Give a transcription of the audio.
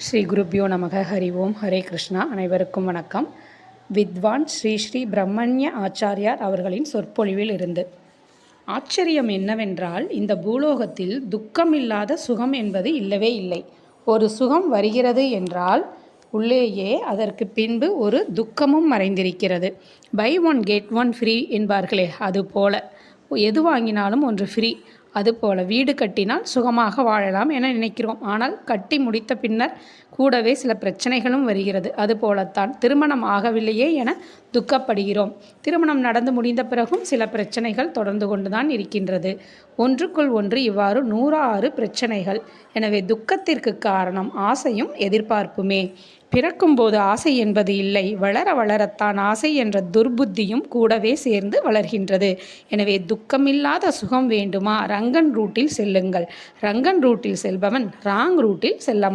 ஸ்ரீ குருப்பியோ நமக. ஹரி ஓம். ஹரே கிருஷ்ணா. அனைவருக்கும் வணக்கம். வித்வான் ஸ்ரீ ஸ்ரீ பிரம்மண்ய ஆச்சாரியார் அவர்களின் சொற்பொழிவில் இருந்து. ஆச்சரியம் என்னவென்றால் இந்த பூலோகத்தில் துக்கம் இல்லாத சுகம் என்பது இல்லவே இல்லை. ஒரு சுகம் வருகிறது என்றால் உள்ளேயே அதற்கு பின்பு ஒரு துக்கமும் மறைந்திருக்கிறது. Buy one get one free என்பார்களே அது போல. எது வாங்கினாலும் ஒன்று ஃப்ரீ அதுபோல வீடு கட்டினால் சுகமாக வாழலாம் என நினைக்கிறோம். ஆனால் கட்டி முடித்த பின்னர் கூடவே சில பிரச்சனைகளும் வருகிறது. அதுபோலத்தான் திருமணம் ஆகவில்லையே என துக்கப்படுகிறோம். திருமணம் நடந்து முடிந்த பிறகும் சில பிரச்சனைகள் தொடர்ந்து கொண்டுதான் இருக்கின்றது. ஒன்றுக்குள் ஒன்று இவ்வாறு நூறாறு பிரச்சனைகள். எனவே துக்கத்திற்கு காரணம் ஆசையும் எதிர்பார்ப்புமே. பிறக்கும்போது ஆசை என்பது இல்லை. வளர வளரத்தான் ஆசை என்ற துர்புத்தியும் கூடவே சேர்ந்து வளர்கின்றது. எனவே துக்கமில்லாத சுகம் வேண்டுமா? ரங்கன் ரூட்டில் செல்லுங்கள். ரங்கன் ரூட்டில் செல்பவன் ராங் ரூட்டில் செல்ல